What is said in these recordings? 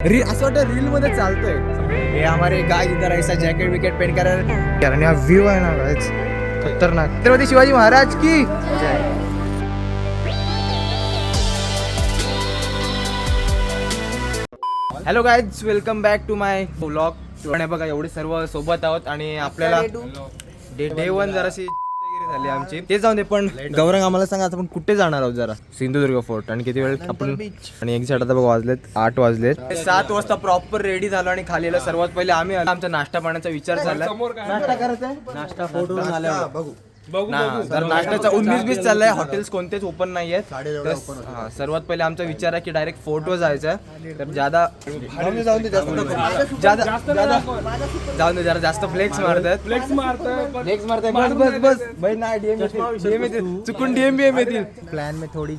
Reel असं वाटतं reel मध्ये चालतोय. हे हमारे गाय इधर ऐसा जॅकेट विकेट पेंट करायला. आणि हा व्ह्यू आहे ना गायच खतरनाक. छत्रपती शिवाजी महाराज की जय. Hello guys welcome back to my blog आणि बघा एवढे सर्व सोबत आहोत आणि आपल्याला डे डे वन जराशी झाली आमची. ते जाऊन दे पण गौरंग आम्हाला सांगा आता आपण कुठे जाणार आहोत जरा? सिंधुदुर्ग फोर्ट. आणि किती वेळ आपण आणि एक्झॅक्ट आता बघ वाजलेत आठ वाजलेत. सात वाजता प्रॉपर रेडी झालो आणि खाली सर्वात पहिले आम्ही. आमचा नाश्ता पाण्याचा विचार झाला. नाश्ता करायचा? नाश्ता फोटो बघू. ना जर नाश्त्याचा उन्नीस बीस चाललाय हॉटेल्स कोणतेच ओपन नाही आहेत तर, हा, सर्वात पहिले आमचा विचार आहे की डायरेक्ट फोर्टवर जायचं तर ज्यादा जाऊन दे, जरा जास्त फ्लेक्स मारतात. फ्लेक्स मारतोय लेग्स मारताय बस बस बस. भाई ना डीएम येतील. चुकून डीएम बीएम येतील. प्लॅन में थोडी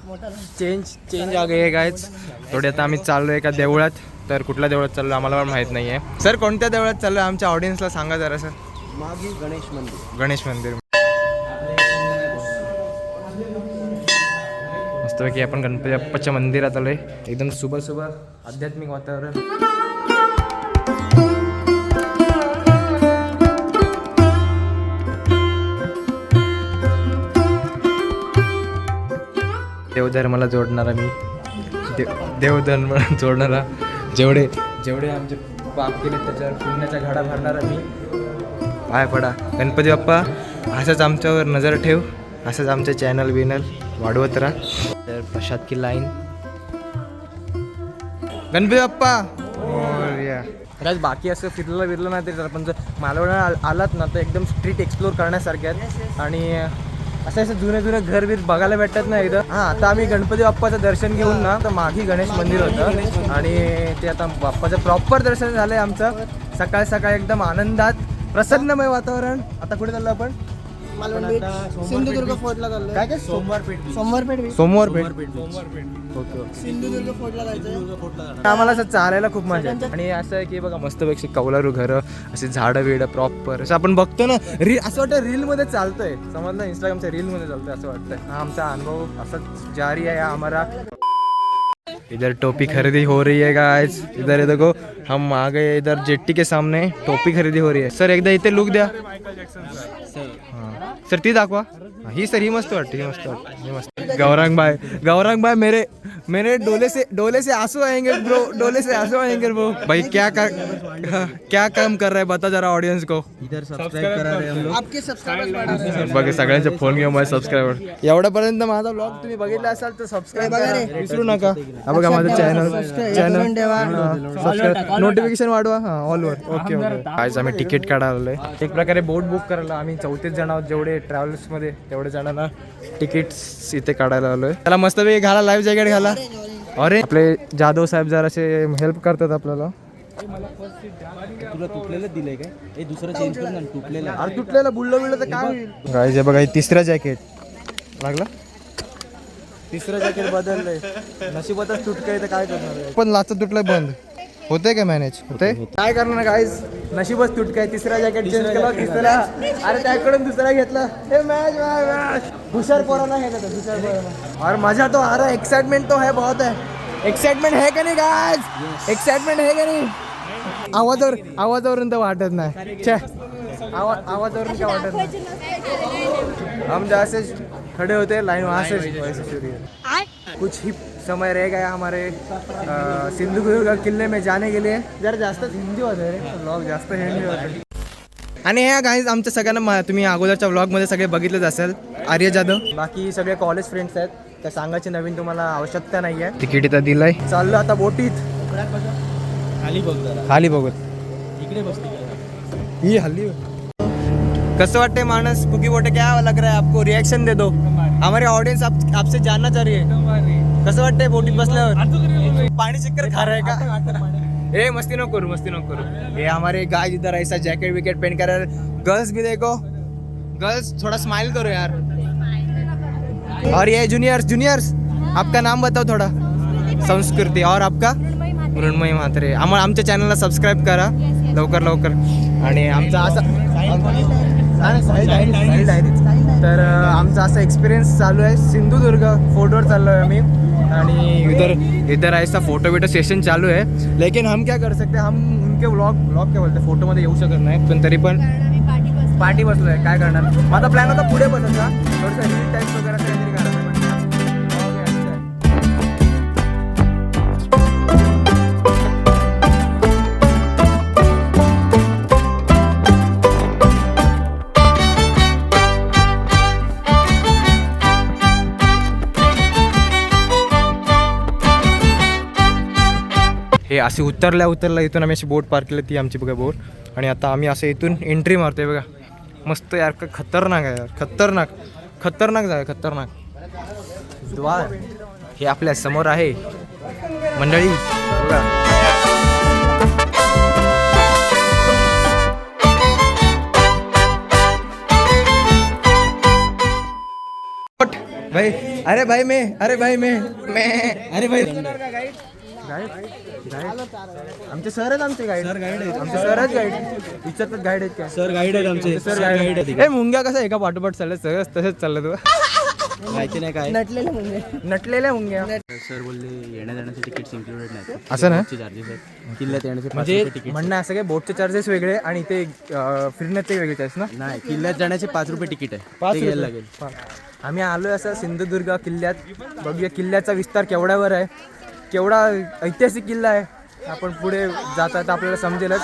चेंज चेंज आ गई गायच थोडी आता आम्ही चाललोय एका देवळात. तर कुठल्या देवळात चाललो आम्हाला पण माहीत नाहीये. सर कोणत्या देवळात चाललोय? आमच्या ऑडियन्सला सांगा जरा सर. मागे गणेश मंदिर. गणेश मंदिर. मस्तपैकी आपण गणपती बाप्पाच्या मंदिरात आलोय. एकदम सुबह सुबह आध्यात्मिक वातावरण. देवधर्माला जोडणारा मी. देव देवधर्म जोडणारा. जेवढे जेवढे आमचे पाप केले त्याच्यावर पुण्याचा घडा भरणारा मी. पाय पडा. गणपती बाप्पा असंच आमच्यावर नजर ठेव. असंच आमचं चॅनल बिनल वाढवत राहा. तर प्रसाद की लाईन गणपती बाप्पा. बाकी असं फिरलं विरलं नाही तरी पण जर मालवणा आल- आलात ना तर एकदम स्ट्रीट एक्सप्लोर करण्यासारखे आहेत. आणि असं असं जुने जुने घर बीर बघायला भेटतात ना एकदम हां आता आम्ही गणपती बाप्पाचं दर्शन घेऊन ना तर मागे गणेश मंदिर होतं. आणि ते आता बाप्पाचं प्रॉपर दर्शन झालंय आमचं. सकाळ सकाळ एकदम आनंदात प्रसन्नमय वातावरण. आता कुठे चाललो आपण? सिंधुदुर्ग फोर्टला चाललोय. काय काय? सोमवार पेठ Somwar Peth B. Somwar Peth. Okay okay Sindhudurg फोर्टला जायचंय. आम्हाला असं चालायला खूप मजा येते. आणि असं आहे की बघा मस्तपैकी कौलारू घरं असे झाडं बिडं प्रॉपर असं आपण बघतो ना रील असं वाटतं रील मध्ये चालतंय. समजलं? इंस्टाग्रामच्या रील मध्ये चालतंय असं वाटतंय. हा आमचा अनुभव असाच जारी आहे हा हमारा इधर टोपी खरीदी हो रही है गाइस इधर ये देखो हम आ गए इधर जेट्टी के सामने टोपी खरेदी हो रही है. सर एकदा इथे लुक द्या. हा. सर ती दाखवा. ही सर ही मस्त वाटते ही मस्त वाटते ही मस्त गौरांग बाय गौरांग बाय मेरे मेरे डोले से डोले से आंसू आएंगे ब्रो डोले से आंसू आएंगे ब्रो भाई क्या कर क्या काम कर रहा है? बता जरा ऑडियन्स को। आपके सबस्क्राइबर्स बढ़ा रहे हैं. बघा सगळ्यांचे फोन घेऊन माझे सबस्क्रायबर एवढ्यापर्यंत माझा ब्लॉग तुम्ही बघितला असाल तर सबस्क्राईब करा. विसरू नका. हा बघा माझं चॅनल. चॅनल नोटिफिकेशन वाढवा. हा ऑल ओव्हर ओके ओके आज आम्ही तिकीट काढायला एक प्रकारे बोट बुक करायला. आम्ही चौतीस जण आहोत जेवढे ट्रॅव्हल्समध्ये तेवढे जणांना तिकीट इथे काढायला आलोय. त्याला मस्तपैकी घाला लाईव्ह जॅकेट घाला. अरे आपले जाधव साहेब जरासे हेल्प करतात आपल्याला. तुला तुटलेलं दिलंय काय? हे दुसरं चेंज कर ना तुटलेलं अरे तुटलेला बुडलं बिडलं तर काय होईल? गाईज हे बघा हे तिसरं जॅकेट लागला? तिसरं जॅकेट बदललंय. नशिबातच तुटकंय तर काय करणार आहे? पण लाच तुटलंय बंद. होते काय मॅनेज होते काय करणार गाईज नशीबच तुटकाय. तिसरा जॅकेट चेंज केला तिसरा अरे त्याकडून दुसरा घेतला. हे मॅच मॅच हुशार पोरांना घेतला हुशार पोरांना. और मजा तो आ रहा है एक्साइटमेंट तो है बहुत है. एक्साइटमेंट है का नाही गाईज एक्साइटमेंट है का नाही? आवाजावर आवाजावरून तर वाटत नाही. छे. आवा आवाजावरून काय वाटत नाही? हम जैसे खड़े होते हैं लाइन वहाँ से वैसे शुरू है. कुछ ही समय रह गया हमारे सिंधुदुर्ग किले में जाने के लिए. जरा जास्त हिंदी होते रे. ब्लॉग जास्त हिंदी होते. आणि ह्या गाईज आमच्या सगळ्यांना मा- तुम्ही अगोदरच्या ब्लॉगमध्ये सगळे बघितलेच असेल. आर्य जाधव. बाकी सगळे कॉलेज फ्रेंड्स आहेत. त्या सांगायची नवीन तुम्हाला आवश्यकता नाही आहे तिकीट इथं दिलंय. चाललो आता बोटीत. खाली बघ जरा. खाली बघत इकडे बसली ही हल्ली. कसं वाटते मानस कुकी बोटे क्या लग रहा है आपको रिएक्शन दे दो. हमारे ऑडियंस आप आपसे जानना चाह रही है. कसं वाटतंय बोटीत बसल्यावर? पाणी चक्कर खा रहा है का ए मस्ती नको करू मस्ती नको करू. ये हमारे गाय इधर ऐसा जैकेट विकेट पहन कर गर्ल्स भी देखो। गर्ल्स थोड़ा स्माइल करो यार। और ये जूनियर्स जूनियर्स आपका नाम बताओ थोड़ा। संस्कृती और आपका? मृण्मयी म्हात्रे आम्हाला आमच्या चॅनलला सबस्क्राईब करा। लवकर लवकर। आणि आमचा असा तर आमचा असा एक्सपिरियन्स चालू आहे. सिंधुदुर्ग फोर्टवर चाललो आहे आम्ही. आणि इधर इधर ऐसा फोटो बिटो सेशन चालू है। लेकिन हम क्या कर सकते हैं? हम उनके व्लॉग व्लॉग क्या बोलते मध्ये येऊ शकत नाही पण तरी पण पार्टी बसलोय. काय करणार? माझा प्लॅन होता पुढे बसायचा थोडंसं टाईप वगैरे काहीतरी असे उतरल्या उतरल्या इथून आम्ही अशी बोट पार्क केली ती आमची बघा बोट. आणि आता आम्ही असं इथून एंट्री मारतोय बघा. मस्त यार का खतरनाक आहे यार. खतरनाक. खतरनाक जागा खतरनाक. द्वार. हे आपल्यासमोर आहे. मंडळी बघा. भाई अरे भाई मैं अरे भाई मैं. मैं. अरे भाई. गाईड गाईड आमचे सर आहेत आमचे गाईड सर गाईड आहेत. आमचे सरच गाईड विचारतात गाईड आहेत काय? सर गाईड आहेत आमचे. सर गाईड आहेत. ए मुंग्या कसं एका पाठोपाठ चाललं सगळं तसंच चाललं तू. माहिती नाही काय. नटलेले म्हणजे नटलेल्या मुंग्या. सर बोलले येण्या जाण्याचे तिकीट्स इन्क्लुडेड नाहीत. असं ना? चार्जेस आहेत. किल्ल्यात येण्याचे म्हणजे तिकीट म्हणणं असं काय बोटचे चार्जेस वेगळे आणि ते फिरण्याचे वेगळे आहेत ना? नाही किल्ल्यात जाण्याचे पाच रुपये तिकीट आहे. पाच घ्यायला रुपये. लागेल. हा. आम्ही आलोय असं सिंधुदुर्ग किल्ल्यात. बघूया किल्ल्याचा विस्तार केवढ्यावर आहे. केवढा ऐतिहासिक किल्ला आहे. आपण पुढे जाता जाता आपल्याला समजेलच.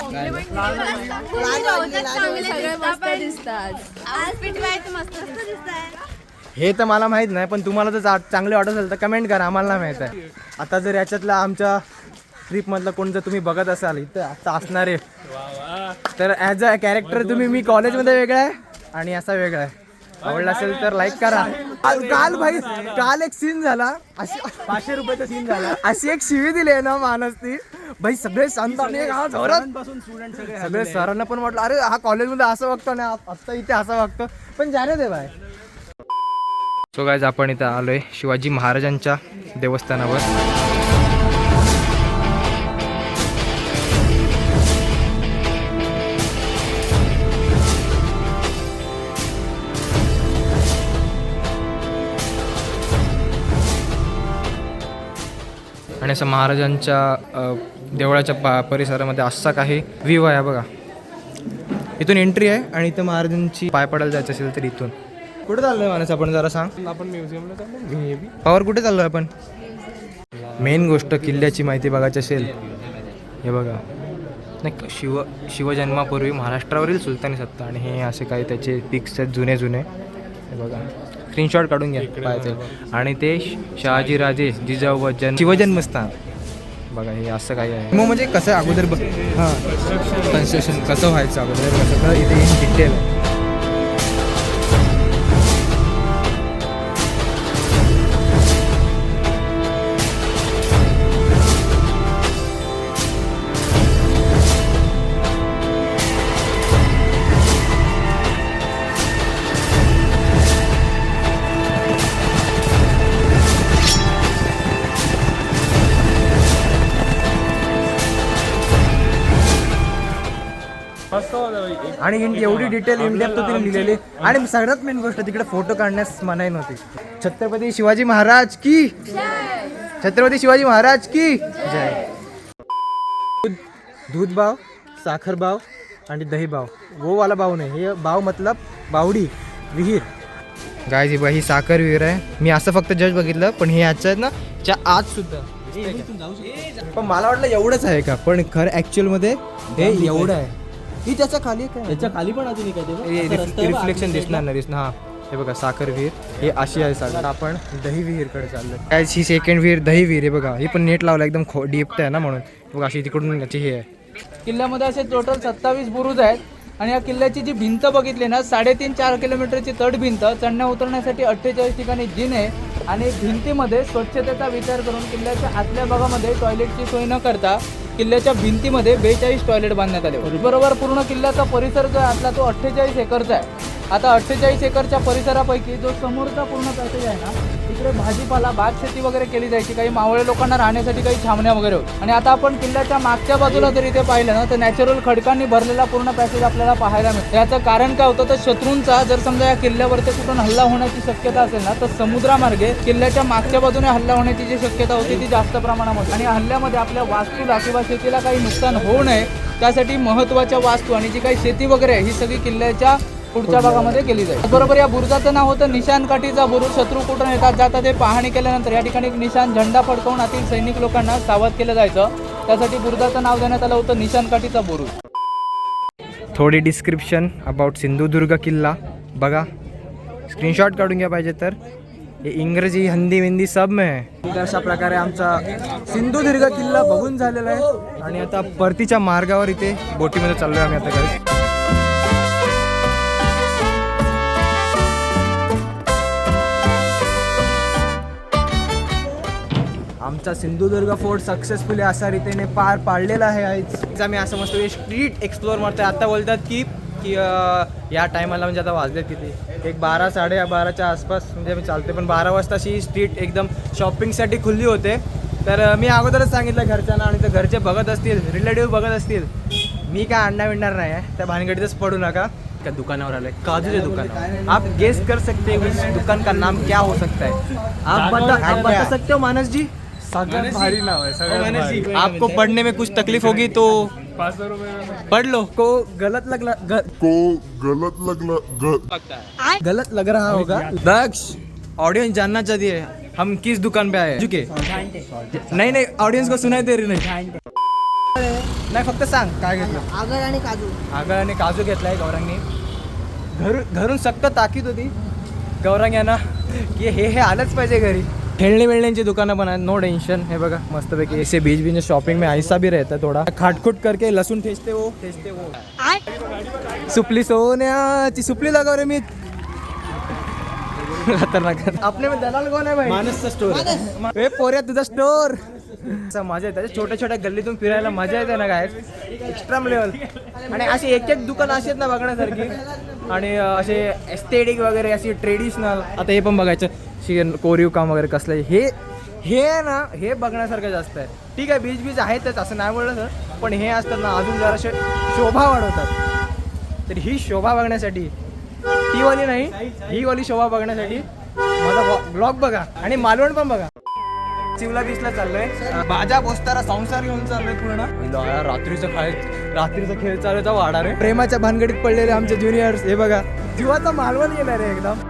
हे तर मला माहीत नाही पण तुम्हाला जर चांगले वाटत असेल तर कमेंट करा आम्हाला माहीत माहीत आहे. आता जर याच्यातला आमच्या ट्रिपमधलं कोण जर तुम्ही बघत असाल इथं आता असणारे. तर ॲज अ कॅरेक्टर तुम्ही मी कॉलेजमध्ये वेगळा आहे आणि असा वेगळा आहे. आवडला असेल तर लाईक करा. काल भाई काल एक सीन झाला. अशी पाचशे रुपयाचा सीन झाला. अशी एक शिवी दिली आहे ना मानसनी. भाई सगळे एक हा जोरात स्टुडंट सगळे सगळे सरांना पण वाटलं अरे हा कॉलेजमध्ये असं वागतो आ- आता इथे असं वागतो पण जाणे दे बाय सो गायज आपण इथं आलोय शिवाजी महाराजांच्या देवस्थानावर. आणि असं महाराजांच्या देवळाच्या पा परिसरामध्ये असा काही व्ह्यू आहे बघा. इथून एंट्री आहे आणि इथं महाराजांची पाय पडायला जायचं असेल तर इथून. कुठे चाललोय माणूस आपण जरा सांग. आपण म्युझियमला पावर कुठे चाललोय आपण? मेन गोष्ट किल्ल्याची माहिती बघायची असेल. हे बघा. नाही शिव शिवजन्मापूर्वी महाराष्ट्रावरील सुलतानी सत्ता आणि हे असे काही त्याचे पिक्स आहेत जुने जुने हे बघा. स्क्रीनशॉट काढून घ्या पाहायचे आणि ते शहाजीराजे जिजाऊ जन शिवजन्मस्थान बघा हे असं काही आहे. मग म्हणजे कसं आहे? अगोदर बघ. हां. कन्स्ट्रक्शन कसं व्हायचं अगोदर? कसं? इथे इन डिटेल आहे आणि एवढी डिटेल इंडियात तिने लिहिलेली. आणि सगळ्यात मेन गोष्ट तिकडे फोटो काढण्यास मनाई नव्हती. छत्रपती शिवाजी महाराज की? छत्रपती शिवाजी महाराज की? जय. दूध- बाव साखर बाव आणि दही बाव वो वाला बाव नाही हे बाव मतलब बावडी विहीर. गाय जी ही साखर विहीर आहे. मी असं फक्त जज बघितलं पण हे याच्या आहेत ना च्या आज सुद्धा. पण मला वाटलं एवढंच आहे का? पण खरं ऍक्च्युअलमध्ये हे एवढं आहे. ही त्याच्याखाली काय त्याच्याखाली पण अजून एक आहे ते बघ. असा रस्ता आहे बघ, रिफ्लेक्शन दिसणार नाही दिसणार. हा. हे बघा साखर विहीर. हे अशी आहे साखर. आपण दही विहीरकडे चाललो काय ही सेकंड विहीर दही विहीर आहे बघा. ही पण नेट लावलं एकदम खो डीप आहे ना म्हणून. बघा अशी तिकडून याची हे आहे. किल्ल्यामध्ये असे टोटल सत्तावीस बुरुज आहेत. आणि या किल्ल्याची जी भिंत बघितली ना साडेतीन चार किलोमीटरची तट भिंत चढण्या उतरण्यासाठी अठ्ठेचाळीस ठिकाणी जिन आहे. आणि भिंतीमध्ये स्वच्छतेचा विचार करून किल्ल्याच्या आतल्या भागामध्ये टॉयलेटची सोय न करता किल्ल्याच्या भिंतीमध्ये बेचाळीस टॉयलेट बांधण्यात आले बरोबर पूर्ण किल्ल्याचा परिसर जो आहे आपला तो अठ्ठेचाळीस एकरचा आहे. आता अठ्ठेचाळीस एकरच्या परिसरापैकी जो समोरचा पूर्ण पॅसेज आहे ना तिकडे भाजीपाला भात शेती वगैरे केली जायची. काही मावळे लोकांना राहण्यासाठी काही छावण्या वगैरे होत आणि आता आपण किल्ल्याच्या मागच्या बाजूला जर इथे पाहिलं ना तर नॅचरल खडकांनी भरलेला पूर्ण पॅसेज आपल्याला पाहायला मिळतो. याचं कारण काय होतं तर शत्रूंचा जर समजा या किल्ल्यावरती कुठून हल्ला होण्याची शक्यता असेल ना तर समुद्रामार्गे किल्ल्याच्या मागच्या बाजूने हल्ला होण्याची जी शक्यता होती ती जास्त प्रमाणामध्ये आणि हल्ल्यामध्ये आपल्या वास्तूला किंवा शेतीला काही नुकसान होऊ नये त्यासाठी महत्त्वाच्या वास्तू आणि जी काही शेती वगैरे आहे ही सगळी किल्ल्याच्या पुढच्या भागामध्ये केली जाईल. बरोबर या बुरुजाचं नाव होतं निशान काठीचा बुरुज. शत्रू कुठून येतात? जातात ते पाहणी केल्यानंतर या ठिकाणी एक निशान झेंडा फडकवून आतील सैनिक लोकांना सावध केलं जायचं. त्यासाठी बुरुजाचं नाव देण्यात आलं होतं निशान काठीचा बुरुज. थोडी डिस्क्रिप्शन अबाउट सिंधुदुर्ग किल्ला. बघा स्क्रीनशॉट काढून घ्या पाहिजे तर. हे इंग्रजी हिंदी विंदी सब में आहे तर अशा प्रकारे आमचा सिंधुदुर्ग किल्ला बघून झालेला आहे. आणि आता परतीच्या मार्गावर इथे बोटीमध्ये चाललो आहे आम्ही आता guys. आमचा सिंधुदुर्ग फोर्ट सक्सेसफुली अशा रीतीने पार पाडलेला आहे आज. आम्ही असं मस्त स्ट्रीट एक्सप्लोअर मारतोय आता बोलतात की की या टायमाला म्हणजे आता वाजले किती? एक बारा साडे बाराच्या आसपास म्हणजे आम्ही चालते पण बारा वाजता अशी स्ट्रीट एकदम शॉपिंगसाठी खुल्ली होते. तर मी अगोदरच सांगितलं घरच्यांना आणि तर घरचे बघत असतील रिलेटिव्ह बघत असतील मी काय आणणार विणणार नाही आहे. त्या भानगडीतच पडू नका. त्या दुकानावर आलंय. काजूचे दुकान आप गेस कर सकते हो इस दुकान का नाम क्या हो सकता है? आप बता आप बता सकते हो मानस जी सगळ्यात भारी नाव आहे सगळ्यात भारी. आपको पढ़ने में कुछ तकलीफ होगी तो पढ़ लो। को गलत लग ग, को गलत लगना ग, गलत लग रहा होगा। दक्ष ऑडियंस जानना चाहिए। हम किस दुकान पे आए हैं? झुके। नहीं नहीं ऑडियंस को सुनाई दे रही नाही। नाही फक्त सांग काय घेतलं? आगळ आणि काजू. आगळ आणि काजू घेतलाय गौरांनी. घर घरून सक्त ताकीद होती. गौरांग यांना की हे हे आलंच पाहिजे घरी. खेळणी वेळण्यांची दुकानं पण आहेत. नो टेंशन हे बघा मस्तपैकी ऐसे बीच बीच शॉपिंग में ऐसा भी रहता है थोड़ा. खाटखुट करके लसूण ठेचते हो ठेचते हो. सुपली सोन्याची सुपली लगाव रे मी. खतरनाक. आपने में दलाल कोण आहे भाई? मानसचा स्टोर ए पोऱ्या तुझा स्टोर असं मजा येते. छोट्या छोट्या गल्लीतून फिरायला मजा येते ना काय एक्स्ट्राम लेवल आणि अशी एक एक दुकान अशी आहेत ना बघण्यासारखी. आणि असे एस्थेटिक वगैरे अशी ट्रेडिशनल आता हे पण बघायचं शी कोरीव काम वगैरे कसलं आहे. हे हे ना हे बघण्यासारखं जास्त आहे ठीक आहे बीच बीच आहेतच असं नाही बोललं सर पण हे असतात ना अजून जराशे शोभा वाढवतात तर ही शोभा बघण्यासाठी ती वाली नाही ही वाली शोभा बघण्यासाठी माझा ब्लॉग बघा आणि मालवण पण बघा चिवला बीचला चाललोय. बाजा बोसतारा संसार घेऊन चाललोय पूर्ण. रात्रीचं खाय रात्रीचा खेळ चालू वाढा रे. प्रेमाच्या भानगडीत पडलेले आमचे ज्युनियर्स हे बघा. जीवाचा मालवण गेला रे एकदम.